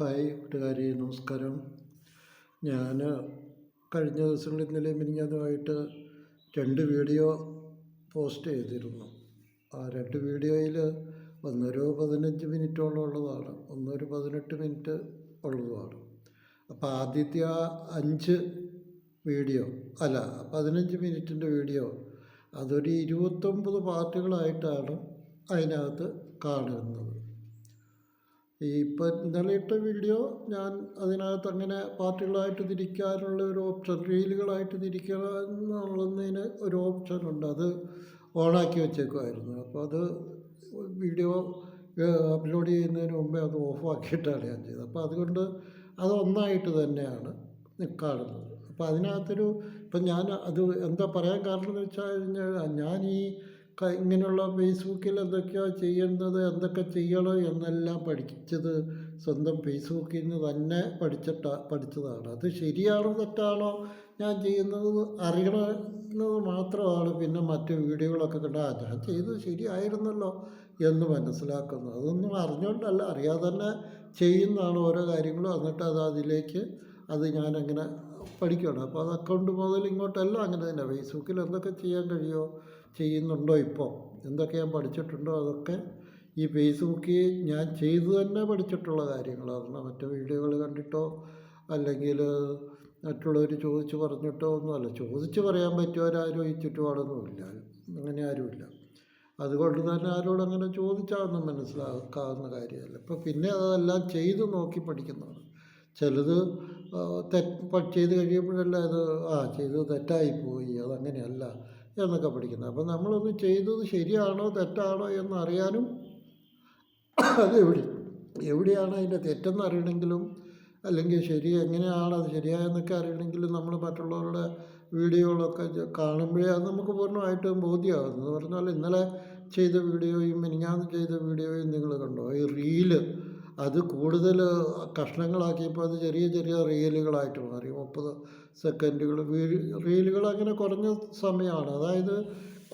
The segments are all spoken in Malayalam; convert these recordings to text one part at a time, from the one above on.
ഹായ് കൂട്ടുകാരി നമസ്കാരം. ഞാൻ കഴിഞ്ഞ ദിവസങ്ങളിൽ ഇന്നലെ മിനിഞ്ഞതുമായിട്ട് രണ്ട് വീഡിയോ പോസ്റ്റ് ചെയ്തിരുന്നു. ആ രണ്ട് വീഡിയോയിൽ ഒന്നൊരു പതിനഞ്ച് മിനിറ്റോളം ഉള്ളതാണ്. ഒന്നൊരു പതിനെട്ട് മിനിറ്റ് ഉള്ളതുമാണ് അപ്പോൾ ആദ്യത്തെ ആ അഞ്ച് വീഡിയോ അല്ല പതിനഞ്ച് മിനിറ്റിന്റെ വീഡിയോ അതൊരു ഇരുപത്തൊമ്പത് പാർട്ടുകളായിട്ടാണ് അതിനകത്ത് കാണുന്നത്. ഈ ഇപ്പം ഇന്നലെ ഇട്ട വീഡിയോ ഞാൻ അതിനകത്ത് അങ്ങനെ പാർട്ടികളായിട്ട് തിരിക്കാനുള്ള ഒരു ഓപ്ഷൻ റീലുകളായിട്ട് തിരിക്കുക എന്നുള്ളതിന് ഒരു ഓപ്ഷൻ ഉണ്ട്. അത് ഓണാക്കി വെച്ചേക്കുമായിരുന്നു അപ്പോൾ അത് വീഡിയോ അപ്ലോഡ് ചെയ്യുന്നതിന് മുമ്പേ അത് ഓഫാക്കിയിട്ടാണ് ഞാൻ ചെയ്തത്. അപ്പോൾ അതുകൊണ്ട് അത് ഒന്നായിട്ട് തന്നെയാണ് കാണുന്നത്. അപ്പോൾ അതിനകത്തൊരു ഇപ്പം ഞാൻ അത് എന്താ പറയാൻ കാരണം എന്ന് വെച്ചാൽ കഴിഞ്ഞാൽ ഞാൻ ഈ ഇങ്ങനെയുള്ള ഫേസ്ബുക്കിൽ എന്തൊക്കെയോ ചെയ്യേണ്ടത് എന്തൊക്കെ ചെയ്യണം എന്നെല്ലാം പഠിച്ചത് സ്വന്തം ഫേസ്ബുക്കിൽ നിന്ന് തന്നെ പഠിച്ചിട്ട പഠിച്ചതാണ്. അത് ശരിയാണോ തെറ്റാണോ ഞാൻ ചെയ്യുന്നത് അറിയണമെന്നത് മാത്രമാണ്. പിന്നെ മറ്റു വീഡിയോകളൊക്കെ കണ്ട ഞാൻ ചെയ്തത് ശരിയായിരുന്നല്ലോ എന്ന് മനസ്സിലാക്കുന്നു. അതൊന്നും അറിഞ്ഞുകൊണ്ടല്ല അറിയാതെ തന്നെ ചെയ്യുന്നതാണ് ഓരോ കാര്യങ്ങളും. എന്നിട്ട് അത് അതിലേക്ക് അത് ഞാനങ്ങനെ പഠിക്കുകയാണ്. അപ്പോൾ അത് അക്കൗണ്ട് മുതൽ ഇങ്ങോട്ടെല്ലാം അങ്ങനെ തന്നെ. ഫേസ്ബുക്കിൽ എന്തൊക്കെ ചെയ്യാൻ കഴിയുമോ ചെയ്യുന്നുണ്ടോ ഇപ്പോൾ? എന്തൊക്കെ ഞാൻ പഠിച്ചിട്ടുണ്ടോ? അതൊക്കെ ഈ ഫേസ്ബുക്കിൽ ഞാൻ ചെയ്തു തന്നെ പഠിച്ചിട്ടുള്ള കാര്യങ്ങളാണ്. മറ്റു വീഡിയോകൾ കണ്ടിട്ടോ അല്ലെങ്കിൽ മറ്റുള്ളവർ ചോദിച്ച് പറഞ്ഞിട്ടോ ഒന്നുമല്ല. ചോദിച്ച് പറയാൻ പറ്റിയവരാരും ഈ ചുറ്റുപാടൊന്നുമില്ല അങ്ങനെ ആരുമില്ല. അതുകൊണ്ട് തന്നെ ആരോട് അങ്ങനെ ചോദിച്ചാണെന്ന് മനസ്സിലാക്കാവുന്ന കാര്യമല്ല. ഇപ്പോൾ പിന്നെ അതെല്ലാം ചെയ്തു നോക്കി പഠിക്കുന്നതാണ്. ചിലത് തെറ്റ് ചെയ്ത് കഴിയുമ്പോഴല്ല അത് ആ ചെയ്തത് തെറ്റായിപ്പോയി. അതങ്ങനെയല്ല. എന്നൊക്കെ പഠിക്കുന്നത്. അപ്പം നമ്മളൊന്ന് ചെയ്തത് ശരിയാണോ തെറ്റാണോ എന്നറിയാനും അത് എവിടെ എവിടെയാണ് അതിന്റെ തെറ്റെന്ന് അറിയണമെങ്കിലും അല്ലെങ്കിൽ ശരി എങ്ങനെയാണ് അത് ശരിയായെന്നൊക്കെ അറിയണമെങ്കിലും നമ്മൾ മറ്റുള്ളവരുടെ വീഡിയോകളൊക്കെ കാണുമ്പോഴേ അത് നമുക്ക് പൂർണമായിട്ടും ബോധ്യമാകുന്നു എന്ന് പറഞ്ഞാൽ ഇന്നലെ ചെയ്ത വീഡിയോയും മിനിഞ്ഞാന്ന് ചെയ്ത വീഡിയോയും നിങ്ങൾ കണ്ടോ? ഈ റീൽ അത് കൂടുതൽ കഷ്ണങ്ങളാക്കിയപ്പോൾ അത് ചെറിയ ചെറിയ റീലുകളായിട്ട് മാറി. മുപ്പത് സെക്കൻഡുകൾ റീലുകൾ അങ്ങനെ കുറഞ്ഞ സമയമാണ് അതായത്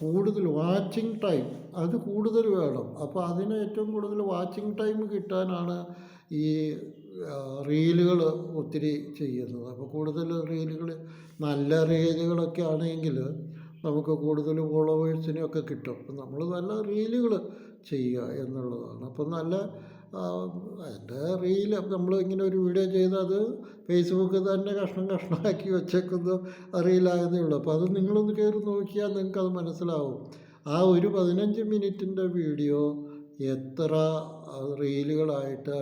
കൂടുതൽ വാച്ചിങ് ടൈം അത് കൂടുതൽ വേണം. അപ്പോൾ അതിന് ഏറ്റവും കൂടുതൽ വാച്ചിങ് ടൈം കിട്ടാനാണ് ഈ റീലുകൾ ഒത്തിരി ചെയ്യുന്നത്. അപ്പോൾ കൂടുതൽ റീലുകൾ നല്ല റീലുകളൊക്കെ ആണെങ്കിൽ നമുക്ക് കൂടുതൽ ഫോളോവേഴ്സിനെയൊക്കെ കിട്ടും. അപ്പം നമ്മൾ നല്ല റീലുകൾ ചെയ്യുക എന്നുള്ളതാണ്. അപ്പം നല്ല എന്റെ റീൽ നമ്മൾ ഇങ്ങനെ ഒരു വീഡിയോ ചെയ്ത് അത് ഫേസ്ബുക്കിൽ തന്നെ കഷ്ണം കഷ്ണമാക്കി വെച്ചേക്കുന്ന റീലാകുന്നേ ഉള്ളൂ. അപ്പോൾ അത് നിങ്ങളൊന്ന് കയറി നോക്കിയാൽ നിങ്ങൾക്ക് അത് മനസ്സിലാവും. ആ ഒരു പതിനഞ്ച് മിനിറ്റിന്റെ വീഡിയോ എത്ര റീലുകളായിട്ട്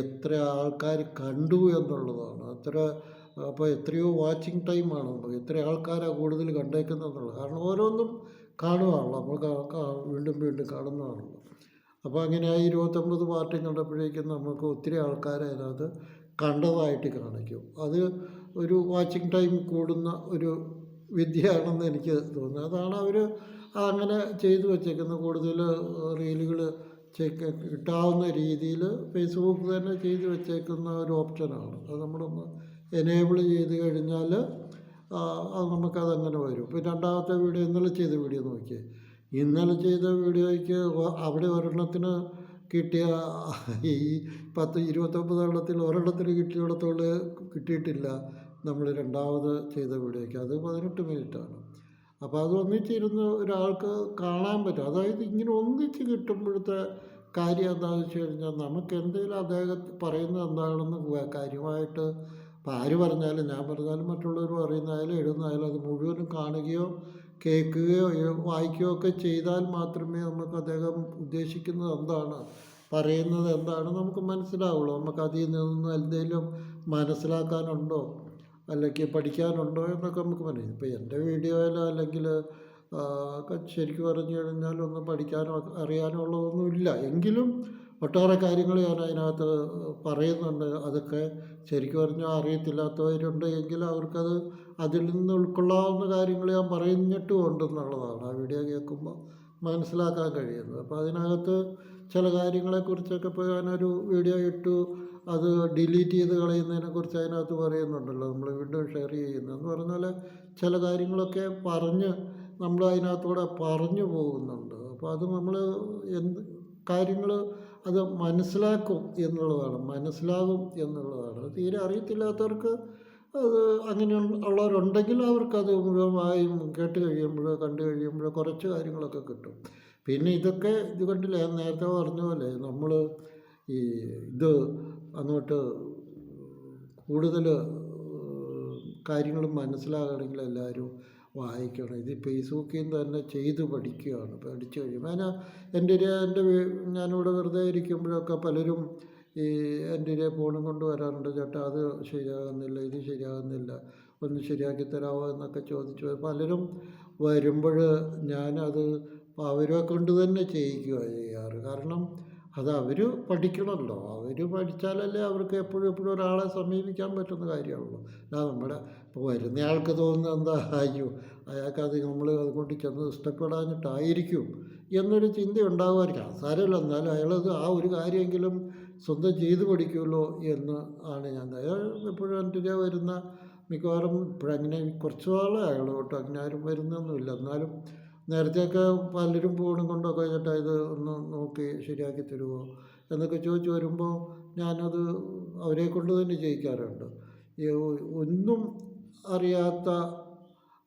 എത്ര ആൾക്കാർ കണ്ടു എന്നുള്ളതാണ്. എത്ര അപ്പോൾ എത്രയോ വാച്ചിങ് ടൈമാണുള്ളത് എത്ര ആൾക്കാരാണ് കൂടുതൽ കണ്ടേക്കുന്നതെന്നുള്ളത്. കാരണം ഓരോന്നും കാണുകയാണല്ലോ നമ്മൾ വീണ്ടും വീണ്ടും കാണുന്നതാണല്ലോ. അപ്പോൾ അങ്ങനെ ആ ഇരുപത്തൊമ്പത് പാർട്ടിയും കണ്ടപ്പോഴേക്കും നമുക്ക് ഒത്തിരി ആൾക്കാരെ അതിനകത്ത് കണ്ടതായിട്ട് കാണിക്കും. അത് ഒരു വാച്ചിങ് ടൈം കൂടുന്ന ഒരു വിദ്യയാണെന്ന് എനിക്ക് തോന്നുന്നു. അതാണ് അവർ അങ്ങനെ ചെയ്തു വച്ചേക്കുന്ന കൂടുതൽ റീലുകൾ കിട്ടാവുന്ന രീതിയിൽ ഫേസ്ബുക്ക് തന്നെ ചെയ്തു വച്ചേക്കുന്ന ഒരു ഓപ്ഷനാണ്. അത് നമ്മളൊന്ന് എനേബിൾ ചെയ്ത് കഴിഞ്ഞാൽ അത് നമുക്കതങ്ങനെ വരും. പിന്നെ രണ്ടാമത്തെ വീഡിയോ ഇന്നലെ ചെയ്ത വീഡിയോ നോക്കിയേ. ഇന്നലെ ചെയ്ത വീഡിയോയ്ക്ക് അവിടെ ഒരെണ്ണത്തിന് കിട്ടിയ ഈ പത്ത് ഇരുപത്തൊമ്പത് എണ്ണത്തിൽ ഒരെണ്ണത്തിന് കിട്ടിയിടത്തോൾ കിട്ടിയിട്ടില്ല നമ്മൾ രണ്ടാമത് ചെയ്ത വീഡിയോയ്ക്ക്. അത് പതിനെട്ട് മിനിറ്റാണ്. അപ്പോൾ അത് ഒന്നിച്ചിരുന്ന് ഒരാൾക്ക് കാണാൻ പറ്റും. അതായത് ഇങ്ങനെ ഒന്നിച്ച് കിട്ടുമ്പോഴത്തെ കാര്യം എന്താണെന്ന് വെച്ച് കഴിഞ്ഞാൽ നമുക്ക് എന്തെങ്കിലും അദ്ദേഹം പറയുന്നത് എന്താണെന്ന് കാര്യമായിട്ട് ഇപ്പോൾ ആര് പറഞ്ഞാലും ഞാൻ പറഞ്ഞാലും മറ്റുള്ളവർ പറയുന്നതായാലും എഴുതുന്നതായാലും അത് മുഴുവനും കാണുകയോ കേൾക്കുകയോ വായിക്കുകയോ ഒക്കെ ചെയ്താൽ മാത്രമേ നമുക്ക് അദ്ദേഹം ഉദ്ദേശിക്കുന്നത് എന്താണ് പറയുന്നത് എന്താണ് നമുക്ക് മനസ്സിലാവുള്ളൂ. നമുക്ക് അതിൽ നിന്ന് എന്തെങ്കിലും മനസ്സിലാക്കാനുണ്ടോ അല്ലെങ്കിൽ പഠിക്കാനുണ്ടോ എന്നൊക്കെ നമുക്ക് മനസ്സിലായി ഇപ്പോൾ എന്റെ വീഡിയോയിലോ അല്ലെങ്കിൽ ശരിക്കും പറഞ്ഞു കഴിഞ്ഞാൽ ഒന്നും പഠിക്കാനോ അറിയാനോ ഉള്ളതൊന്നുമില്ല എങ്കിലും ഒട്ടേറെ കാര്യങ്ങൾ ഞാൻ അതിനകത്ത് പറയുന്നുണ്ട്. അതൊക്കെ ശരിക്കും പറഞ്ഞാൽ അറിയത്തില്ലാത്തവരുണ്ട് എങ്കിൽ അവർക്കത് അതിൽ നിന്ന് ഉൾക്കൊള്ളാവുന്ന കാര്യങ്ങൾ ഞാൻ പറഞ്ഞിട്ടും ഉണ്ടെന്നുള്ളതാണ് ആ വീഡിയോ കേൾക്കുമ്പോൾ മനസ്സിലാക്കാൻ കഴിയുന്നത്. അപ്പോൾ അതിനകത്ത് ചില കാര്യങ്ങളെക്കുറിച്ചൊക്കെ ഇപ്പോൾ ഞാനൊരു വീഡിയോ ഇട്ടു. അത് ഡിലീറ്റ് ചെയ്ത് കളയുന്നതിനെക്കുറിച്ച് അതിനകത്ത് പറയുന്നുണ്ടല്ലോ നമ്മൾ വീണ്ടും ഷെയർ ചെയ്യുന്നതെന്ന് പറഞ്ഞാൽ ചില കാര്യങ്ങളൊക്കെ പറഞ്ഞ് നമ്മൾ അതിനകത്തൂടെ പറഞ്ഞു പോകുന്നുണ്ട്. അപ്പോൾ അത് നമ്മൾ എന്ത് കാര്യങ്ങൾ അത് മനസ്സിലാക്കും എന്നുള്ളതാണ്. മനസ്സിലാകും എന്നുള്ളതാണ്. തീരെ അറിയത്തില്ലാത്തവർക്ക് അത് അങ്ങനെ ഉള്ളവരുണ്ടെങ്കിൽ അവർക്കത് മുഴുവനായും കേട്ട് കഴിയുമ്പോൾ കണ്ടു കഴിയുമ്പോൾ കുറച്ച് കാര്യങ്ങളൊക്കെ കിട്ടും. പിന്നെ ഇതൊക്കെ ഇത് കണ്ടില്ലേ നേരത്തെ പറഞ്ഞ പോലെ നമ്മൾ ഈ ഇത് അങ്ങോട്ട് കൂടുതൽ കാര്യങ്ങൾ മനസ്സിലാകണമെങ്കിൽ എല്ലാവരും വായിക്കണം. ഇത് ഫേസ്ബുക്കിൽ നിന്ന് തന്നെ ചെയ്ത് പഠിക്കുകയാണ് പഠിച്ചു കഴിയുമ്പോൾ ഞാൻ എന്റെ ഒരു എന്റെ ഞാനിവിടെ വെറുതെ ഇരിക്കുമ്പോഴൊക്കെ പലരും ഈ എന്റെ ഫോണും കൊണ്ട് വരാറുണ്ട്? ചേട്ടാ അത് ശരിയാകുന്നില്ല ഇത് ശരിയാകുന്നില്ല ഒന്ന് ശരിയാക്കി തരാമോ എന്നൊക്കെ ചോദിച്ചു. പലരും വരുമ്പോൾ ഞാനത് അവരെ കൊണ്ട് തന്നെ ചെയ്യിക്കുകയാണ് ചെയ്യാറ്. കാരണം അത് അവർ പഠിക്കണമല്ലോ. അവർ പഠിച്ചാലല്ലേ അവർക്ക് എപ്പോഴും എപ്പോഴും ഒരാളെ സമീപിക്കാൻ പറ്റുന്ന കാര്യമാണല്ലോ അല്ല നമ്മുടെ ഇപ്പോൾ വരുന്നയാൾക്ക് തോന്നുന്നത് എന്താ? അയ്യോ അയാൾക്ക് നമ്മൾ അതുകൊണ്ട് ചെന്ന് ഇഷ്ടപ്പെടാഞ്ഞിട്ടായിരിക്കും എന്നൊരു ചിന്ത ഉണ്ടാകുമായിരിക്കും സാരമില്ല എന്നാലും അയാളത് ആ ഒരു കാര്യമെങ്കിലും സ്വന്തം ചെയ്തു പഠിക്കുമല്ലോ എന്ന് ആണ് ഞാൻ എപ്പോഴും എന്റെ വരുന്ന മിക്കവാറും ഇപ്പോഴങ്ങനെ കുറച്ച് നാളെ അയാൾ കേട്ടോ. അങ്ങനെ ആരും വരുന്നൊന്നുമില്ല. എന്നാലും നേരത്തെയൊക്കെ പലരും ഫോണും കൊണ്ടൊക്കെ ചേട്ടാ ഇത് ഒന്ന് നോക്കി ശരിയാക്കി തരുമോ എന്നൊക്കെ ചോദിച്ചു വരുമ്പോൾ ഞാനത് അവരെ കൊണ്ട് തന്നെ ചെയ്യിക്കാറുണ്ട്. ഒന്നും അറിയാത്ത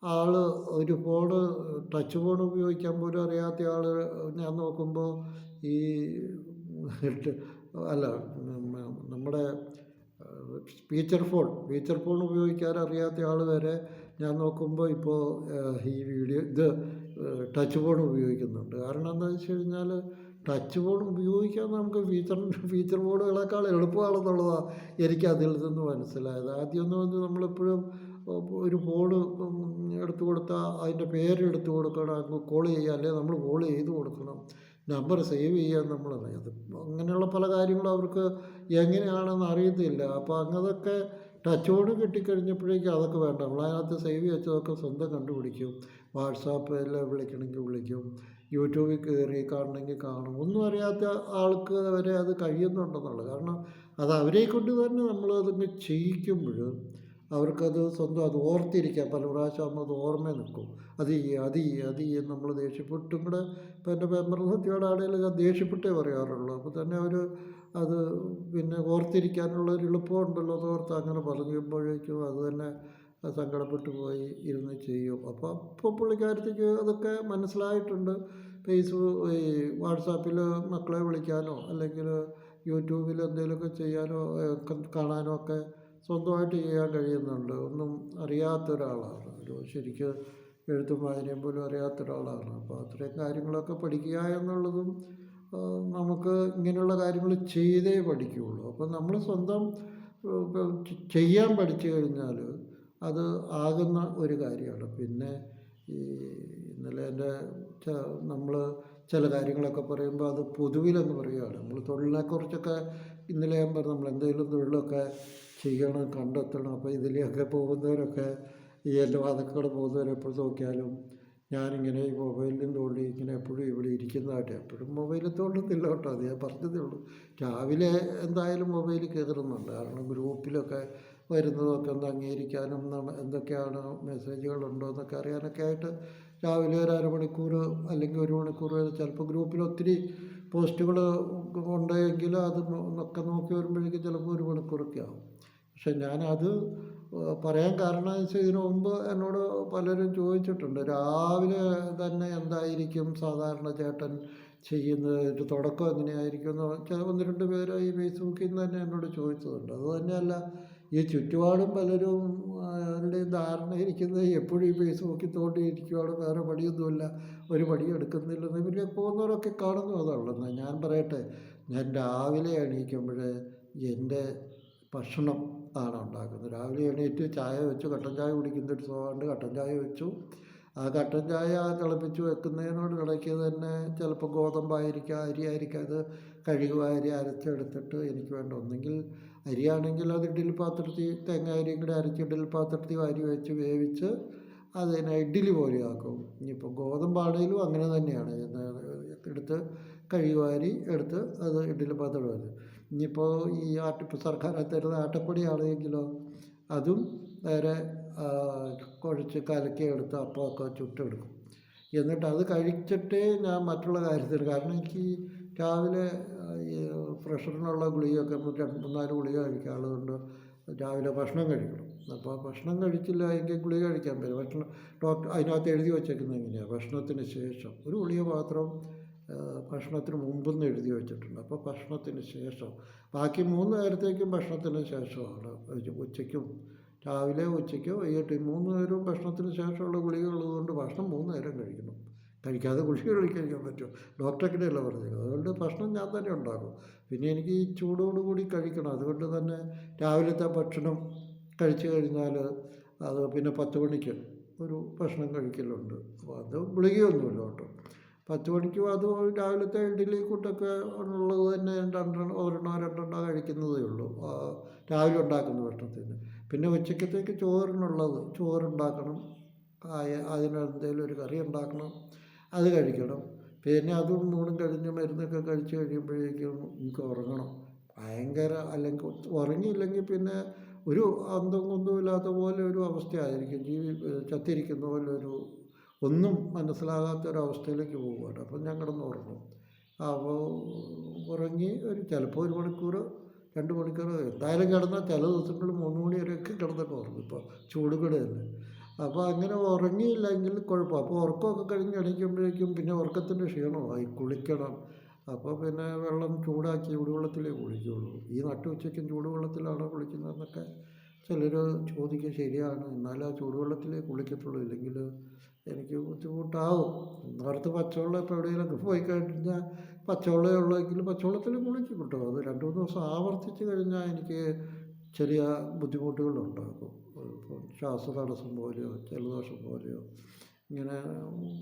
ആൾ ഒരു ഫോണ് ടച്ച് ഫോൺ ഉപയോഗിക്കാൻ പോലും അറിയാത്ത ആൾ ഞാൻ നോക്കുമ്പോൾ ഈ അല്ല നമ്മുടെ ഫീച്ചർ ഫോൺ ഫീച്ചർ ഫോൺ ഉപയോഗിക്കാൻ അറിയാത്ത ആൾ വരെ ഞാൻ നോക്കുമ്പോൾ ഇപ്പോൾ ഈ വീഡിയോ ഇത് ടച്ച് ഫോൺ ഉപയോഗിക്കുന്നുണ്ട്. കാരണം എന്താണെന്ന് വെച്ച് കഴിഞ്ഞാൽ ടച്ച് ഫോൺ ഉപയോഗിക്കാൻ നമുക്ക് ഫീച്ചർ ഫീച്ചർ ബോർഡുകളെക്കാൾ എളുപ്പമാണെന്നുള്ളതാണ് എനിക്ക് അതിൽ നിന്ന് മനസ്സിലായത്. ആദ്യമൊന്നും വന്ന് നമ്മളെപ്പോഴും ഒരു ഫോണ് എടുത്തു കൊടുത്താൽ അതിന്റെ പേര് എടുത്തു കൊടുക്കണം കോൾ ചെയ്യുക അല്ലെങ്കിൽ നമ്മൾ കോൾ ചെയ്ത് കൊടുക്കണം. നമ്പർ സേവ് ചെയ്യാൻ നമ്മൾ അറിയാം അങ്ങനെയുള്ള പല കാര്യങ്ങളും അവർക്ക് എങ്ങനെയാണെന്ന് അറിയത്തില്ല. അപ്പോൾ അങ്ങനതൊക്കെ ടച്ചോട് കിട്ടിക്കഴിഞ്ഞപ്പോഴേക്കും അതൊക്കെ വേണ്ട. നമ്മളതിനകത്ത് സേവ് വെച്ചതൊക്കെ സ്വന്തം കണ്ടുപിടിക്കും. വാട്സാപ്പിൽ വിളിക്കണമെങ്കിൽ വിളിക്കും. യൂട്യൂബിൽ കയറി കാണണമെങ്കിൽ കാണും. ഒന്നും അറിയാത്ത ആൾക്ക് വരെ അത് കഴിയുന്നുണ്ടെന്നുള്ളത്. കാരണം അത് അവരെ കൊണ്ട് തന്നെ നമ്മളതങ്ങ് ചെയ്യിക്കുമ്പോൾ അവർക്കത് സ്വന്തം അത് ഓർത്തിരിക്കാം പല പ്രാവശ്യം അത് ഓർമ്മ നിൽക്കും. അത് അത് അത് നമ്മൾ ദേഷ്യപ്പെട്ടും കൂടെ ഇപ്പോൾ എന്റെ മെമ്പർസത്തിയോടാണെങ്കിലും ഞാൻ ദേഷ്യപ്പെട്ടേ പറയാറുള്ളൂ. അപ്പോൾ തന്നെ അവർ അത് പിന്നെ ഓർത്തിരിക്കാനുള്ള ഒരു എളുപ്പമുണ്ടല്ലോ എന്ന് ഓർത്ത് അങ്ങനെ പറയുമ്പോഴേക്കും അത് തന്നെ സങ്കടപ്പെട്ടു പോയി ഇരുന്ന് ചെയ്യും. അപ്പോൾ അപ്പോൾ പുള്ളിക്കാരത്തേക്ക് അതൊക്കെ മനസ്സിലായിട്ടുണ്ട്. ഫേസ്ബുക്ക് ഈ വാട്സാപ്പിൽ മക്കളെ വിളിക്കാനോ അല്ലെങ്കിൽ യൂട്യൂബിൽ എന്തെങ്കിലുമൊക്കെ ചെയ്യാനോ കാണാനോ ഒക്കെ സ്വന്തമായിട്ട് ചെയ്യാൻ കഴിയുന്നുണ്ട്. ഒന്നും അറിയാത്ത ഒരാളാണ് ഒരു ശരിക്ക് എഴുത്തും വായനയും പോലും അറിയാത്ത ഒരാളാണ് അപ്പോൾ അത്രയും കാര്യങ്ങളൊക്കെ പഠിക്കുക എന്നുള്ളതും നമുക്ക് ഇങ്ങനെയുള്ള കാര്യങ്ങൾ ചെയ്തേ പഠിക്കുകയുള്ളൂ. അപ്പോൾ നമ്മൾ സ്വന്തം ചെയ്യാൻ പഠിച്ചു കഴിഞ്ഞാൽ അത് ആകുന്ന ഒരു കാര്യമാണ്. പിന്നെ ഈ ഇന്നലെ എന്റെ നമ്മൾ ചില കാര്യങ്ങളൊക്കെ പറയുമ്പോൾ അത് പൊതുവിലെന്ന് പറയുകയാണ്. നമ്മൾ തൊഴിലിനെക്കുറിച്ചൊക്കെ ഇന്നലെ ഞാൻ പറഞ്ഞു. നമ്മൾ എന്തെങ്കിലും തൊഴിലൊക്കെ ചെയ്യണം കണ്ടെത്തണം. അപ്പോൾ ഇതിലെയൊക്കെ പോകുന്നവരൊക്കെ ഈ എന്റെ വാതക്കൾ പോകുന്നവരെ എപ്പോൾ നോക്കിയാലും ഞാനിങ്ങനെ ഈ മൊബൈലിൽ തോണ്ടി ഇങ്ങനെ എപ്പോഴും ഇവിടെ ഇരിക്കുന്നതായിട്ട് എപ്പോഴും മൊബൈലിൽ തോണ്ടുന്നില്ല കേട്ടോ. അത് ഞാൻ പറഞ്ഞതേ ഉള്ളൂ. രാവിലെ എന്തായാലും മൊബൈലിൽ കയറുന്നുണ്ട്. കാരണം ഗ്രൂപ്പിലൊക്കെ വരുന്നതൊക്കെ ഒന്ന് അംഗീകരിക്കാനും എന്തൊക്കെയാണ് മെസ്സേജുകളുണ്ടോ എന്നൊക്കെ അറിയാനൊക്കെ ആയിട്ട് രാവിലെ ഒരു അരമണിക്കൂർ അല്ലെങ്കിൽ ഒരു മണിക്കൂർ വരെ ചിലപ്പോൾ ഗ്രൂപ്പിൽ ഒത്തിരി പോസ്റ്റുകൾ ഉണ്ടെങ്കിൽ അത് ഒക്കെ നോക്കി വരുമ്പോഴേക്കും ചിലപ്പോൾ ഒരു മണിക്കൂറൊക്കെ ആവും. പക്ഷെ ഞാനത് പറയാൻ കാരണം വെച്ചാൽ ഇതിനു മുമ്പ് എന്നോട് പലരും ചോദിച്ചിട്ടുണ്ട്. രാവിലെ തന്നെ എന്തായിരിക്കും സാധാരണ ചേട്ടൻ ചെയ്യുന്നത്? തുടക്കം എങ്ങനെയായിരിക്കും എന്ന് ഒന്ന് രണ്ട് പേര് ഈ ഫേസ്ബുക്കിൽ നിന്ന് തന്നെ എന്നോട് ചോദിച്ചതുണ്ട്. അത് തന്നെയല്ല ഈ ചുറ്റുപാടും പലരും അവരുടെയും ധാരണ ഇരിക്കുന്നത് എപ്പോഴും ഈ ഫേസ്ബുക്കിൽ തോണ്ടിയിരിക്കുവാണ് വേറെ പണിയൊന്നുമില്ല. ഒരു പണി എടുക്കുന്നില്ലെന്ന് പിന്നെ പോകുന്നവരൊക്കെ കാണുന്നു അതുള്ളൂ ഞാൻ പറയട്ടെ ഞാൻ രാവിലെ എണീക്കുമ്പോൾ എന്റെ ഭക്ഷണം ആണ് ഉണ്ടാക്കുന്നത്. രാവിലെ എണീറ്റ് ചായ വെച്ചു കട്ടൻ ചായ കുടിക്കുന്ന ഒരു സ്വഭാവമുണ്ട്. കട്ടൻ ചായ വെച്ചു. ആ കട്ടൻ ചായ തിളപ്പിച്ച് വെക്കുന്നതിനോട് ഇടയ്ക്ക് തന്നെ ചിലപ്പോൾ ഗോതമ്പായിരിക്കാം അരി ആയിരിക്കാം അത് കഴുകുക അരി അരച്ചെടുത്തിട്ട് എനിക്ക് വേണ്ട. ഒന്നെങ്കിൽ അരിയാണെങ്കിൽ അത് ഇഡ്ഡലി പാത്രത്തിൽ തേങ്ങ അരിയും കൂടെ അരച്ച് ഇഡ്ഡലി പാത്രത്തിൽ അരി വെച്ച് വേവിച്ച് അതിനെ ഇഡ്ഡലി പോലെ ആക്കും. ഇനിയിപ്പോൾ ഗോതമ്പാണേലും അങ്ങനെ തന്നെയാണ്. എടുത്ത് കഴുകുവാരി എടുത്ത് അത് ഇഡ്ഡലി പാത്രം വെച്ച് ഇനിയിപ്പോൾ ഈ ആട്ടിപ്പോൾ സർക്കാർ തരുന്ന ആട്ടപ്പൊടി ആണെങ്കിലോ അതും നേരെ കുഴച്ച് കലക്കി എടുത്ത് അപ്പമൊക്കെ ചുട്ടെടുക്കും. എന്നിട്ട് അത് കഴിച്ചിട്ടേ ഞാൻ മറ്റുള്ള കാര്യത്തിന് കാരണം എനിക്ക് രാവിലെ പ്രഷറിനുള്ള ഗുളികയൊക്കെ രണ്ട് മൂന്നാൽ ഗുളിക കഴിക്കാനുള്ളതുകൊണ്ട് രാവിലെ ഭക്ഷണം കഴിക്കണം. അപ്പോൾ ഭക്ഷണം കഴിച്ചില്ല എങ്കിൽ ഗുളിക കഴിക്കാൻ പറ്റും ഭക്ഷണം ഡോക്ടർ അതിനകത്ത് എഴുതി വച്ചേക്കുന്നത് എങ്ങനെയാണ് ഭക്ഷണത്തിന് ശേഷം ഒരു ഗുളിക മാത്രം ഭക്ഷണത്തിന് മുമ്പെന്ന് എഴുതി വെച്ചിട്ടുണ്ട്. അപ്പോൾ ഭക്ഷണത്തിന് ശേഷം ബാക്കി മൂന്ന് നേരത്തേക്കും ഭക്ഷണത്തിന് ശേഷമാണ് ഉച്ച- ഉച്ചയ്ക്കും രാവിലെ ഉച്ചയ്ക്ക് വൈകിട്ട് മൂന്ന് നേരവും ഭക്ഷണത്തിന് ശേഷമുള്ള ഗുളിക ഉള്ളതുകൊണ്ട് ഭക്ഷണം മൂന്ന് നേരം കഴിക്കണം കഴിക്കാതെ ഗുളിക കഴിക്കാൻ ഡോക്ടറൊക്കെ അല്ല പറഞ്ഞത്. അതുകൊണ്ട് ഭക്ഷണം ഞാൻ തന്നെ ഉണ്ടാക്കും. പിന്നെ എനിക്ക് ഈ ചൂടോടുകൂടി കഴിക്കണം. അതുകൊണ്ട് തന്നെ രാവിലത്തെ ഭക്ഷണം കഴിച്ചു കഴിഞ്ഞാൽ അത് പിന്നെ പത്ത് മണിക്ക് ഒരു ഭക്ഷണം കഴിക്കലുണ്ട്. അപ്പോൾ അത് ഗുളികയൊന്നുമില്ല കേട്ടോ. പത്ത് മണിക്ക് അത് രാവിലത്തെ ഇഡ്ഡലി കൂട്ടൊക്കെ ഉള്ളത് തന്നെ രണ്ടെണ്ണം ഒരെണ്ണോ രണ്ടെണ്ണോ കഴിക്കുന്നതേ ഉള്ളൂ. രാവിലെ ഉണ്ടാക്കുന്ന ഭക്ഷണത്തിന്. പിന്നെ ഉച്ചക്കത്തേക്ക് ചോറിനുള്ളത് ചോറുണ്ടാക്കണം. ആയ- അതിന് എന്തെങ്കിലും ഒരു കറി ഉണ്ടാക്കണം. അത് കഴിക്കണം. പിന്നെ അതും മൂന്നും കഴിഞ്ഞ് മരുന്നൊക്കെ കഴിച്ച് കഴിയുമ്പോഴേക്കും എനിക്ക് ഉറങ്ങണം. ഭയങ്കര അല്ലെങ്കിൽ ഉറങ്ങിയില്ലെങ്കിൽ പിന്നെ ഒരു അന്തം ഇല്ലാത്ത പോലെ ഒരു അവസ്ഥയായിരിക്കും. ജീവി ചത്തിരിക്കുന്ന പോലെ ഒരു ഒന്നും മനസ്സിലാകാത്ത ഒരു അവസ്ഥയിലേക്ക് പോവുകയാണ്. അപ്പം ഞാൻ കിടന്ന് ഉറങ്ങും. അപ്പോൾ ഉറങ്ങി ഒരു ചിലപ്പോൾ ഒരു മണിക്കൂർ രണ്ട് മണിക്കൂർ എന്തായാലും കിടന്നാൽ ചില ദിവസങ്ങളിൽ മൂന്ന് മണി വരെയൊക്കെ കിടന്നിട്ട് ഉറങ്ങും. ഇപ്പോൾ ചൂട് കൂടെ തന്നെ. അപ്പോൾ അങ്ങനെ ഉറങ്ങിയില്ലെങ്കിൽ കുഴപ്പം. അപ്പോൾ ഉറക്കമൊക്കെ കഴിഞ്ഞ് എണീക്കുമ്പോഴേക്കും പിന്നെ ഉറക്കത്തിന്റെ ക്ഷീണമായി. കുളിക്കണം. അപ്പോൾ പിന്നെ വെള്ളം ചൂടാക്കി ചൂടുവെള്ളത്തിലേ കുളിക്കുകയുള്ളൂ. ഈ നട്ടുച്ചയ്ക്കും ചൂടുവെള്ളത്തിലാണോ കുളിക്കുന്നതെന്നൊക്കെ ചിലർ ചോദിക്കുക ശരിയാണ്. എന്നാലും ആ ചൂടുവെള്ളത്തിലേ കുളിക്കത്തുള്ളൂ. ഇല്ലെങ്കിൽ എനിക്ക് ബുദ്ധിമുട്ടാവും. നേരത്തെ പച്ചവെള്ളം ഇപ്പോൾ എവിടെയെങ്കിലും പോയി കഴിഞ്ഞാൽ പച്ചവെള്ളമേ ഉള്ളെങ്കിൽ പച്ചവെള്ളത്തിൽ കുളിക്കും കേട്ടോ? അത് രണ്ട് മൂന്ന് ദിവസം ആവർത്തിച്ച് കഴിഞ്ഞാൽ എനിക്ക് ചെറിയ ബുദ്ധിമുട്ടുകളുണ്ടാക്കും ഇപ്പം ശ്വാസതടസ്സം പോലെയോ ജലദോഷം പോലെയോ ഇങ്ങനെ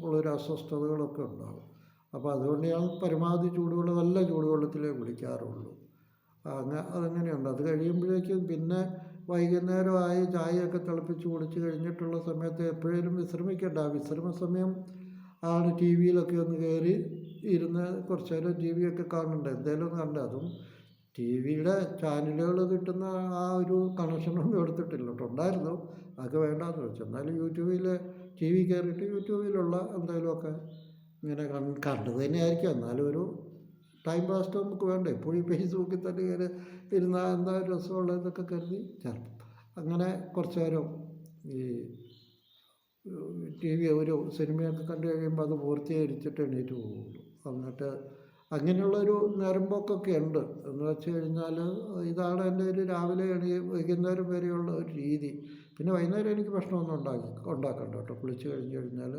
ഉള്ളൊരു അസ്വസ്ഥതകളൊക്കെ ഉണ്ടാകും അപ്പോൾ അതുകൊണ്ട് ഞാൻ പരമാവധി ചൂടുവെള്ളം നല്ല ചൂടുവെള്ളത്തിലേ കുളിക്കാറുള്ളൂ. അങ്ങനെ അതങ്ങനെയുണ്ട്. അത് കഴിയുമ്പോഴേക്കും പിന്നെ വൈകുന്നേരമായി ചായയൊക്കെ തിളപ്പിച്ച് കുടിച്ച് കഴിഞ്ഞിട്ടുള്ള സമയത്ത് എപ്പോഴേലും വിശ്രമിക്കേണ്ട. വിശ്രമ സമയം ആണ് ടി വിയിലൊക്കെ ഒന്ന് കയറി ഇരുന്ന് കുറച്ച് നേരം ടി വിയൊക്കെ കാണുന്നുണ്ട് എന്തേലും കണ്ട്. അതും ടി വിയുടെ ചാനലുകൾ കിട്ടുന്ന ആ ഒരു കണക്ഷനൊന്നും എടുത്തിട്ടില്ല. കേട്ടോ ഉണ്ടായിരുന്നു. അതൊക്കെ വേണ്ടാന്ന് വെച്ചു. എന്നാലും യൂട്യൂബിൽ ടി വി കയറിയിട്ട് യൂട്യൂബിലുള്ള എന്തെങ്കിലുമൊക്കെ ഇങ്ങനെ കണ്ട് കണ്ടത് തന്നെയായിരിക്കും. എന്നാലും ഒരു ടൈം പാസ്റ്റ് നമുക്ക് വേണ്ടേ? എപ്പോഴും ഫേസ്ബുക്കിൽ തന്നെ കയറി ഇരുന്നാൽ എന്താ രസമുള്ളതെന്നൊക്കെ കരുതി ചിലപ്പോൾ അങ്ങനെ കുറച്ച് നേരം ഈ ടി വി ഒരു സിനിമയൊക്കെ കണ്ടു കഴിയുമ്പോൾ അത് പൂർത്തീകരിച്ചിട്ട് എണീറ്റ് പോകുള്ളൂ എന്നിട്ട് അങ്ങനെയുള്ളൊരു നേരമ്പോക്കൊക്കെ ഉണ്ട്. എന്ന് വെച്ച് കഴിഞ്ഞാൽ ഇതാണ് എന്റെ ഒരു രാവിലെ എണീ വൈകുന്നേരം വരെയുള്ള ഒരു രീതി. പിന്നെ വൈകുന്നേരം എനിക്ക് ഭക്ഷണമൊന്നും ഉണ്ടാക്കി ഉണ്ടാക്കണ്ട കേട്ടോ. കുളിച്ച് കഴിഞ്ഞ് കഴിഞ്ഞാൽ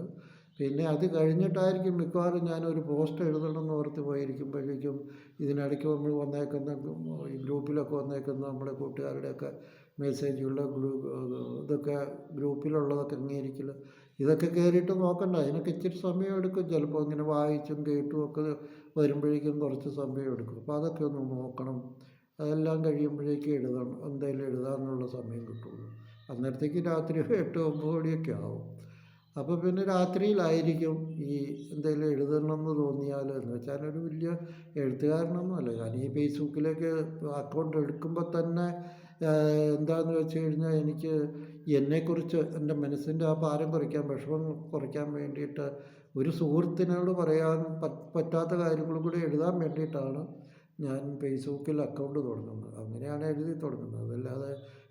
പിന്നെ അത് കഴിഞ്ഞിട്ടായിരിക്കും മിക്കവാറും ഞാനൊരു പോസ്റ്റ് എഴുതണമെന്ന് ഓർത്ത് പോയിരിക്കുമ്പോഴേക്കും ഇതിനിടയ്ക്ക് നമ്മൾ വന്നേക്കുന്ന ഈ ഗ്രൂപ്പിലൊക്കെ വന്നേക്കുന്ന നമ്മുടെ കൂട്ടുകാരുടെയൊക്കെ മെസ്സേജുള്ള ഗ്രൂ ഇതൊക്കെ ഗ്രൂപ്പിലുള്ളതൊക്കെ അംഗീകരിക്കൽ ഇതൊക്കെ കയറിയിട്ട് നോക്കണ്ട. അതിനൊക്കെ ഇച്ചിരി സമയം എടുക്കും. ചിലപ്പോൾ ഇങ്ങനെ വായിച്ചും കേട്ടും ഒക്കെ വരുമ്പോഴേക്കും കുറച്ച് സമയം എടുക്കും. അപ്പോൾ അതൊക്കെ ഒന്ന് നോക്കണം. അതെല്ലാം കഴിയുമ്പോഴേക്കും എഴുതണം. എന്തായാലും എഴുതാനുള്ള സമയം കിട്ടുള്ളൂ. അന്നേരത്തേക്ക് രാത്രി എട്ട് ഒമ്പത് മണിയൊക്കെ ആവും. അപ്പോൾ പിന്നെ രാത്രിയിലായിരിക്കും ഈ എന്തെങ്കിലും എഴുതണമെന്ന് തോന്നിയാൽ എന്ന് വെച്ചാൽ ഒരു വലിയ എഴുത്തുകാരനൊന്നുമല്ല ഞാൻ ഈ ഫേസ്ബുക്കിലേക്ക് അക്കൗണ്ട് എടുക്കുമ്പോൾ തന്നെ എന്താണെന്ന് വെച്ച് കഴിഞ്ഞാൽ എനിക്ക് എന്നെക്കുറിച്ച് എന്റെ മനസ്സിന്റെ ആ ഭാരം കുറയ്ക്കാൻ വിഷമം കുറയ്ക്കാൻ വേണ്ടിയിട്ട് ഒരു സുഹൃത്തിനോട് പറയാൻ പറ്റാത്ത കാര്യങ്ങളും കൂടി എഴുതാൻ വേണ്ടിയിട്ടാണ് ഞാൻ ഫേസ്ബുക്കിൽ അക്കൗണ്ട് തുടങ്ങുന്നത്. അങ്ങനെയാണ് എഴുതി തുടങ്ങുന്നത്. അതല്ലാതെ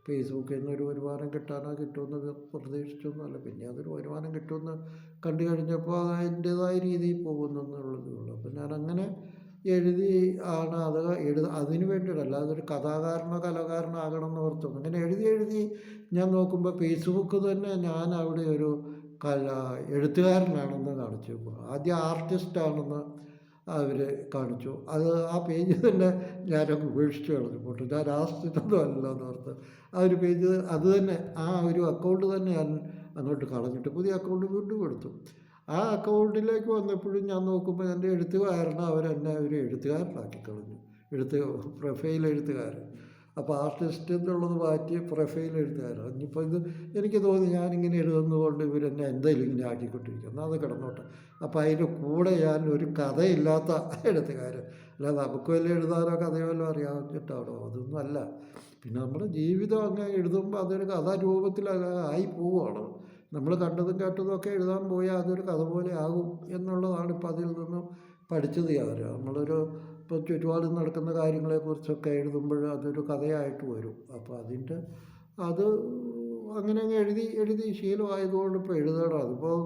ഫേസ്ബുക്കിൽ നിന്ന് ഒരു വരുമാനം കിട്ടാനോ കിട്ടുമെന്ന് പ്രതീക്ഷിച്ചൊന്നുമല്ല. പിന്നെ അതൊരു വരുമാനം കിട്ടുമെന്ന് കണ്ടു കഴിഞ്ഞപ്പോൾ അത് അതിന്റേതായ രീതിയിൽ പോകുന്നെന്നുള്ളതേ ഉള്ളൂ. അപ്പം ഞാനങ്ങനെ എഴുതി ആണ് അത് എഴുത അതിന് വേണ്ടിയിട്ടല്ല അതൊരു കഥാകാരനോ കലാകാരനോ ആകണം എന്ന് ഓർത്തു അങ്ങനെ എഴുതി എഴുതി ഞാൻ നോക്കുമ്പോൾ ഫേസ്ബുക്ക് തന്നെ ഞാൻ അവിടെ ഒരു കല എഴുത്തുകാരനാണെന്ന് കാണിച്ചു. ആദ്യം ആർട്ടിസ്റ്റാണെന്ന് അവർ കാണിച്ചു. അത് ആ പേജ് തന്നെ ഞാനങ്ങ് ഉപേക്ഷിച്ച് കളഞ്ഞു പോട്ടു ഞാൻ ആസ്തിതൊന്നും അല്ലല്ലോ എന്ന് ഓർത്ത്. ആ ഒരു പേജ് അത് തന്നെ ആ ഒരു അക്കൗണ്ട് തന്നെ ഞാൻ അങ്ങോട്ട് കളഞ്ഞിട്ട് പുതിയ അക്കൗണ്ട് വീണ്ടും എടുത്തു. ആ അക്കൗണ്ടിലേക്ക് വന്നപ്പോഴും ഞാൻ നോക്കുമ്പോൾ എന്റെ എഴുത്തുകാരനെ അവരെന്നെ ഒരു എഴുത്തുകാരനാക്കി കളഞ്ഞു. എഴുത്ത് പ്രൊഫൈൽ എഴുത്തുകാരൻ. അപ്പോൾ ആർട്ടിസ്റ്റ് എന്നുള്ളത് മാറ്റി പ്രൊഫൈൽ എഴുത്തുകാരൻ ഇനിയിപ്പോൾ ഇത് എനിക്ക് തോന്നി ഞാനിങ്ങനെ എഴുതുന്നതുകൊണ്ട് ഇവരെന്നെ എന്തായാലും ഇങ്ങനെ ആക്കിക്കൊണ്ടിരിക്കും എന്നാൽ അത് കിടന്നോട്ടെ. അപ്പോൾ അതിന്റെ കൂടെ ഞാൻ ഒരു കഥയില്ലാത്ത എഴുത്തുകാരൻ. അല്ലാതെ നമുക്ക് വല്ല എഴുതാനോ കഥയോ വല്ലതും അറിയാവുന്നിട്ടാണോ അതൊന്നും അല്ല. പിന്നെ നമ്മുടെ ജീവിതം അങ്ങനെ എഴുതുമ്പോൾ അതൊരു കഥാരൂപത്തിൽ ആയി പോവുകയാണ്. നമ്മൾ കണ്ടതും കേട്ടതും ഒക്കെ എഴുതാൻ പോയാൽ അതൊരു കഥ പോലെ ആകും എന്നുള്ളതാണ് ഇപ്പോൾ അതിൽ നിന്നും പഠിച്ചത് അവർ നമ്മളൊരു ഇപ്പോൾ ചുറ്റുപാടും നടക്കുന്ന കാര്യങ്ങളെക്കുറിച്ചൊക്കെ എഴുതുമ്പോൾ അതൊരു കഥയായിട്ട് വരും. അപ്പോൾ അതിന്റെ അത് അങ്ങനെ അങ്ങ് എഴുതി എഴുതി ശീലമായതുകൊണ്ട് ഇപ്പോൾ എഴുതണം. അതിപ്പോൾ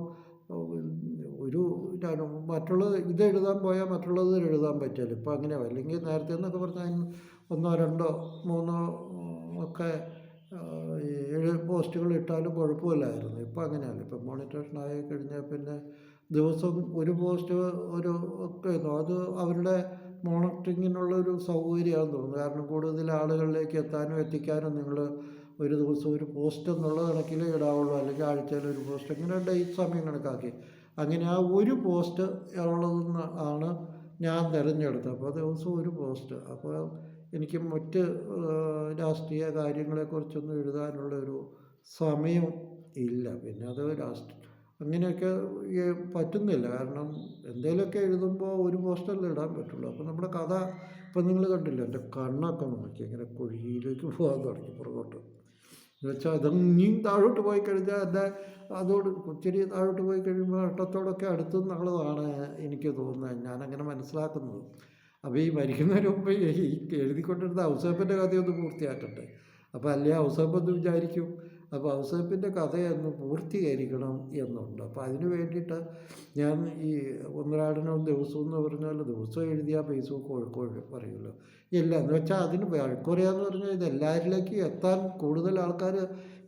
ഒരു മറ്റുള്ള മറ്റുള്ളത് ഇത് എഴുതാൻ പോയാൽ മറ്റുള്ളത് എഴുതാൻ പറ്റില്ല. ഇപ്പോൾ അങ്ങനെ അല്ലെങ്കിൽ നേരത്തെ എന്നൊക്കെ പറഞ്ഞാൽ ഒന്നോ രണ്ടോ മൂന്നോ ഒക്കെ എഴു പോസ്റ്റുകൾ ഇട്ടാലും കുഴപ്പമില്ലായിരുന്നു. ഇപ്പോൾ അങ്ങനെയല്ല. ഇപ്പം മോണിറ്റേഷൻ ആയി കഴിഞ്ഞാൽ പിന്നെ ദിവസം ഒരു പോസ്റ്റ് ഒരു ഒക്കെ. അത് അവരുടെ മോണിറ്ററിങ്ങിനുള്ള ഒരു സൗകര്യമാണെന്ന് തോന്നുന്നു. കാരണം കൂടുതൽ ആളുകളിലേക്ക് എത്താനും എത്തിക്കാനും നിങ്ങൾ ഒരു ദിവസം ഒരു പോസ്റ്റ് എന്നുള്ള കണക്കിൽ ഇടാവുള്ളൂ. അല്ലെങ്കിൽ ആഴ്ചയിൽ ഒരു പോസ്റ്റ് ഇങ്ങനെ ഡേറ്റ് സമയം കണക്കാക്കി. അങ്ങനെ ആ ഒരു പോസ്റ്റ് ഉള്ളതെന്ന് ആണ് ഞാൻ തിരഞ്ഞെടുത്തത്. അപ്പോൾ ദിവസം ഒരു പോസ്റ്റ്. അപ്പോൾ എനിക്ക് മറ്റ് രാഷ്ട്രീയ കാര്യങ്ങളെക്കുറിച്ചൊന്നും എഴുതാനുള്ള ഒരു സമയം ഇല്ല. പിന്നെ അത് രാഷ്ട്രീയ അങ്ങനെയൊക്കെ പറ്റുന്നില്ല. കാരണം എന്തെങ്കിലുമൊക്കെ എഴുതുമ്പോൾ ഒരു പോസ്റ്ററിൽ ഇടാൻ പറ്റുള്ളൂ. അപ്പോൾ നമ്മുടെ കഥ ഇപ്പം നിങ്ങൾ കണ്ടില്ലേ? എന്റെ കണ്ണൊക്കെ നോക്കി. ഇങ്ങനെ കുഴിയിലേക്ക് പോകാൻ തുടങ്ങി പുറകോട്ട്. എന്ന് വെച്ചാൽ അതങ്ങിയും താഴോട്ട് പോയി കഴിഞ്ഞാൽ എന്റെ അതോട് ഒത്തിരി താഴോട്ട് പോയി കഴിയുമ്പോൾ അട്ടത്തോടൊക്കെ അടുത്ത് എന്നുള്ളതാണ് എനിക്ക് തോന്നുന്നത് ഞാനങ്ങനെ മനസ്സിലാക്കുന്നത്. അപ്പോൾ ഈ മരിക്കുന്നതിന് മുമ്പ് ഈ എഴുതിക്കൊണ്ടിരുന്ന ഔസേപ്പിന്റെ കഥയൊന്ന് പൂർത്തിയാക്കട്ടെ. അപ്പോൾ അല്ലേ ഔസേപ്പ് എന്ന് വിചാരിക്കും? അപ്പോൾ ഔസേപ്പിന്റെ കഥയൊന്ന് പൂർത്തീകരിക്കണം എന്നുണ്ട്. അപ്പോൾ അതിന് വേണ്ടിയിട്ട് ഞാൻ ഈ ഒന്നരാടിനോ ദിവസം എന്ന് പറഞ്ഞാൽ ദിവസം എഴുതിയാൽ ഫേസ്ബുക്ക് കോഴിക്കോട് പറയുമല്ലോ ഇല്ല എന്ന് വെച്ചാൽ അതിന് വഴക്കുറയാന്ന് പറഞ്ഞാൽ ഇത് എല്ലാവരിലേക്കും എത്താൻ കൂടുതൽ ആൾക്കാർ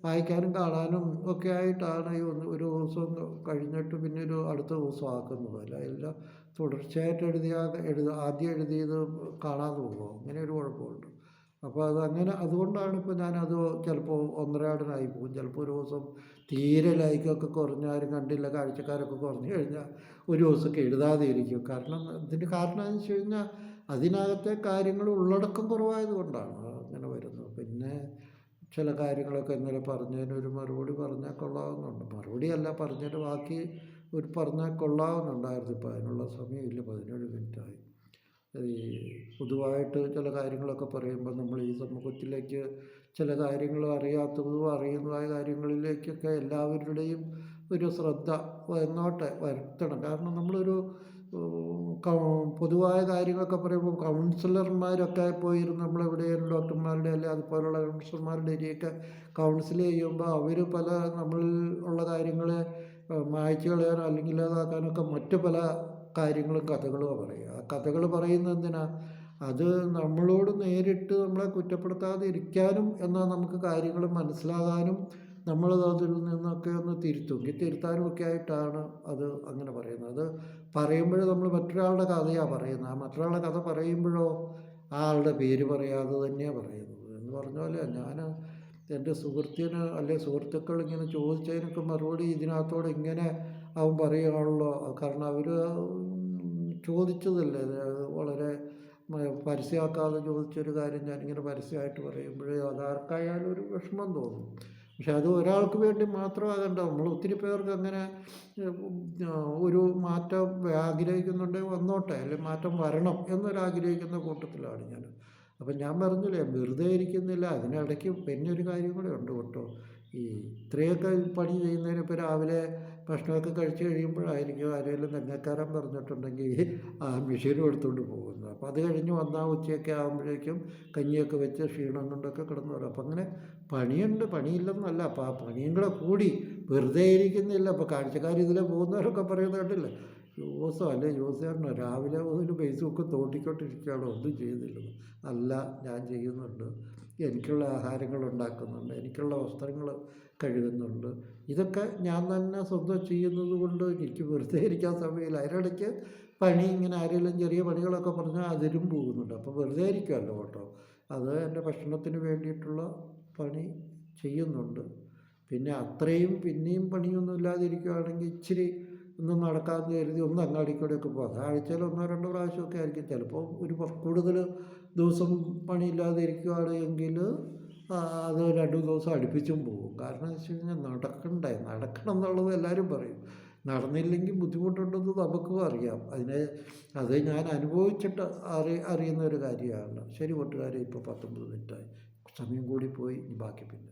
വായിക്കാനും കാണാനും ഒക്കെ ആയിട്ടാണ് ഈ ഒന്ന് ഒരു ദിവസം കഴിഞ്ഞിട്ട് പിന്നെ ഒരു അടുത്ത ദിവസം ആക്കുന്നത്. അല്ല എല്ലാം തുടർച്ചയായിട്ട് എഴുതിയാൽ എഴുത ആദ്യം എഴുതിയത് കാണാതെ പോകുമോ അങ്ങനെ ഒരു കുഴപ്പമുണ്ട്. അപ്പോൾ അത് അങ്ങനെ അതുകൊണ്ടാണ് ഇപ്പോൾ ഞാനത് ചിലപ്പോൾ ഒന്നരാടനായി പോകും. ചിലപ്പോൾ ഒരു ദിവസം തീരെ ലൈക്കൊക്കെ കുറഞ്ഞ ആരും കണ്ടില്ല കാഴ്ചക്കാരൊക്കെ കുറഞ്ഞു കഴിഞ്ഞാൽ ഒരു ദിവസമൊക്കെ എഴുതാതെ ഇരിക്കും കാരണം ഇതിന്റെ കാരണം എന്ന് വെച്ച് കഴിഞ്ഞാൽ അതിനകത്തെ കാര്യങ്ങൾ ഉള്ളടക്കം കുറവായത് കൊണ്ടാണ് അങ്ങനെ വരുന്നത്. പിന്നെ ചില കാര്യങ്ങളൊക്കെ ഇന്നലെ പറഞ്ഞതിന് ഒരു മറുപടി പറഞ്ഞാൽ കൊള്ളാവുന്നുണ്ട്. മറുപടിയല്ല പറഞ്ഞതിന്റെ ബാക്കി ഒരു പറഞ്ഞാൽ കൊള്ളാവുന്നുണ്ടായിരുന്നു. ഇപ്പോൾ അതിനുള്ള സമയമില്ല പതിനേഴ് മിനിറ്റായി ഈ പൊതുവായിട്ട് ചില കാര്യങ്ങളൊക്കെ പറയുമ്പോൾ നമ്മൾ ഈ സമൂഹത്തിലേക്ക് ചില കാര്യങ്ങൾ അറിയാത്തതും അറിയുന്നതായ കാര്യങ്ങളിലേക്കൊക്കെ എല്ലാവരുടെയും ഒരു ശ്രദ്ധ എന്നോട്ടെ വരുത്തണം. കാരണം നമ്മളൊരു പൊതുവായ കാര്യങ്ങളൊക്കെ പറയുമ്പോൾ കൗൺസിലർമാരൊക്കെ പോയിരുന്ന് നമ്മളെവിടെയും ഡോക്ടർമാരുടെ അല്ലെ അതുപോലുള്ള കൗൺസിലർമാരുടെ ഇടയൊക്കെ കൗൺസിൽ ചെയ്യുമ്പോൾ അവർ പല നമ്മളിൽ ഉള്ള കാര്യങ്ങളെ മായ്ച്ചു കളയാനോ അല്ലെങ്കിൽ ഇല്ലാതാക്കാനൊക്കെ മറ്റു പല കാര്യങ്ങളും കഥകളും പറയുക. ആ കഥകൾ പറയുന്നത് എന്തിനാ? അത് നമ്മളോട് നേരിട്ട് നമ്മളെ കുറ്റപ്പെടുത്താതെ ഇരിക്കാനും എന്നാൽ നമുക്ക് കാര്യങ്ങൾ മനസ്സിലാകാനും നമ്മൾ അതിൽ നിന്നൊക്കെ ഒന്ന് തിരുത്തുങ്കി തിരുത്താനും ഒക്കെ ആയിട്ടാണ് അത് അങ്ങനെ പറയുന്നത്. അത് പറയുമ്പോൾ നമ്മൾ മറ്റൊരാളുടെ കഥയാണ് പറയുന്നത്. ആ മറ്റൊരാളുടെ കഥ പറയുമ്പോഴോ ആ ആളുടെ പേര് പറയാതെ തന്നെയാണ് പറയുന്നത്. എന്ന് പറഞ്ഞ പോലെ ഞാൻ എന്റെ സുഹൃത്തിന് അല്ലെ സുഹൃത്തുക്കൾ ഇങ്ങനെ ചോദിച്ചതിനൊക്കെ മറുപടി ഇതിനകത്തോടെ ഇങ്ങനെ അവൻ പറയുകയാണല്ലോ കാരണം അവർ ചോദിച്ചതല്ലേ വളരെ പരസ്യമാക്കാതെ ചോദിച്ചൊരു കാര്യം ഞാനിങ്ങനെ പരസ്യമായിട്ട് പറയുമ്പോഴേ അതാർക്കായാലും ഒരു വിഷമം തോന്നും. പക്ഷെ അത് ഒരാൾക്ക് വേണ്ടി മാത്രമാകണ്ട നമ്മൾ ഒത്തിരി പേർക്ക് അങ്ങനെ ഒരു മാറ്റം ആഗ്രഹിക്കുന്നുണ്ടെങ്കിൽ വന്നോട്ടെ അല്ലെങ്കിൽ മാറ്റം വരണം എന്നൊരാഗ്രഹിക്കുന്ന കൂട്ടത്തിലാണ് ഞാൻ. അപ്പം ഞാൻ പറഞ്ഞില്ലേ വെറുതെ ഇരിക്കുന്നില്ല അതിനിടയ്ക്ക് പിന്നെ ഒരു കാര്യം കൂടെ ഉണ്ട് കേട്ടോ. ഈ ഇത്രയൊക്കെ പണി ചെയ്യുന്നതിന് ഇപ്പോൾ രാവിലെ ഭക്ഷണമൊക്കെ കഴിച്ച് കഴിയുമ്പോഴായിരിക്കും ആരെങ്കിലും തെങ്ങക്കാരൻ പറഞ്ഞിട്ടുണ്ടെങ്കിൽ ആ മെഷീനും എടുത്തുകൊണ്ട് പോകുന്നത്. അപ്പോൾ അത് കഴിഞ്ഞ് വന്നാൽ ഉച്ചയൊക്കെ ആകുമ്പോഴേക്കും കഞ്ഞിയൊക്കെ വെച്ച് ക്ഷീണം കൊണ്ടൊക്കെ കിടന്നു വരും അപ്പം അങ്ങനെ പണിയുണ്ട് പണിയില്ലെന്നല്ല. അപ്പോൾ ആ പണിയും കൂടെ കൂടി വെറുതെ ഇരിക്കുന്നില്ല. അപ്പോൾ കാഴ്ചക്കാർ ഇതിലെ പോകുന്നവരൊക്കെ പറയുന്നത് കേട്ടില്ല? ജോസോ അല്ലെ ജോസോ രാവിലെ മുതൽ ഫേസ്ബുക്ക് തോട്ടിക്കൊണ്ടിരിക്കുകയാണോ ഒന്നും ചെയ്യുന്നില്ല അല്ല ഞാൻ ചെയ്യുന്നുണ്ട്. എനിക്കുള്ള ആഹാരങ്ങൾ ഉണ്ടാക്കുന്നുണ്ട് എനിക്കുള്ള വസ്ത്രങ്ങൾ കഴുകുന്നുണ്ട്. ഇതൊക്കെ ഞാൻ തന്നെ സ്വന്തം ചെയ്യുന്നത് കൊണ്ട് എനിക്ക് വെറുതെ ഇരിക്കാൻ സമയമില്ല. അതിനിടയ്ക്ക് പണി ഇങ്ങനെ ആരെങ്കിലും ചെറിയ പണികളൊക്കെ പറഞ്ഞാൽ അതിലും പോകുന്നുണ്ട്. അപ്പോൾ വെറുതെ ഇരിക്കുമല്ലോ കേട്ടോ. അത് എന്റെ ഭക്ഷണത്തിന് വേണ്ടിയിട്ടുള്ള പണി ചെയ്യുന്നുണ്ട്. പിന്നെ അത്രയും പിന്നെയും പണിയൊന്നും ഇല്ലാതിരിക്കുകയാണെങ്കിൽ ഇച്ചിരി ഒന്ന് നടക്കാമെന്ന് കരുതി ഒന്ന് അങ്ങാടിക്കൂടെയൊക്കെ പോകാം. ആഴ്ചയിൽ ഒന്നോ രണ്ടോ പ്രാവശ്യമൊക്കെ ആയിരിക്കും. ചിലപ്പോൾ ഒരു കൂടുതൽ ദിവസം പണിയില്ലാതെ ഇരിക്കുകയാണ് എങ്കിൽ അത് രണ്ട് ദിവസം അടുപ്പിച്ചും പോകും. കാരണം വെച്ച് കഴിഞ്ഞാൽ നടക്കണ്ടേ? നടക്കണം എന്നുള്ളത് എല്ലാവരും പറയും. നടന്നില്ലെങ്കിൽ ബുദ്ധിമുട്ടുണ്ടെന്ന് നമുക്കും അറിയാം. അതിനെ അത് ഞാൻ അനുഭവിച്ചിട്ട് അറി അറിയുന്ന ഒരു കാര്യമാണ്. ശരി കൂട്ടുകാരെ ഇപ്പോൾ പത്തൊമ്പത് മിനിറ്റായി. സമയം കൂടി പോയി ബാക്കി പിന്നെ.